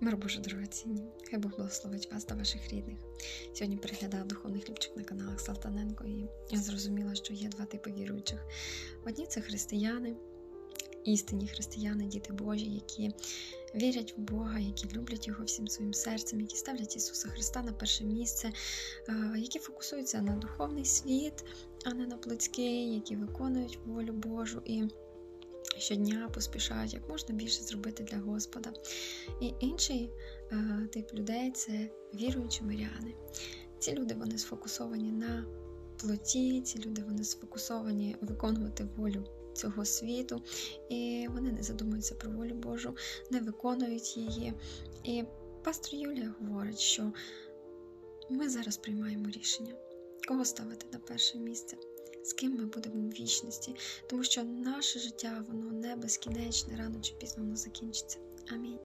Мир Боже дорогоцінні, хай Бог благословить вас та ваших рідних. Сьогодні переглядала духовний хлібчик на каналах Салтаненко, і я зрозуміла, що є два типи віруючих. Одні це християни, істинні християни, діти Божі, які вірять в Бога, які люблять Його всім своїм серцем, які ставлять Ісуса Христа на перше місце, е, які фокусуються на духовний світ, а не на плотський, які виконують волю Божу і щодня поспішають як можна більше зробити для Господа. І інший е, тип людей це віруючі миряни. Ці люди вони сфокусовані на плоті, ці люди вони сфокусовані виконувати волю цього світу, і вони не задумуються про волю Божу, не виконують її. І пастор Юлія говорить, що ми зараз приймаємо рішення, кого ставити на перше місце. З ким ми будемо в вічності, тому що наше життя воно не безкінечне, рано чи пізно воно закінчиться. Амінь.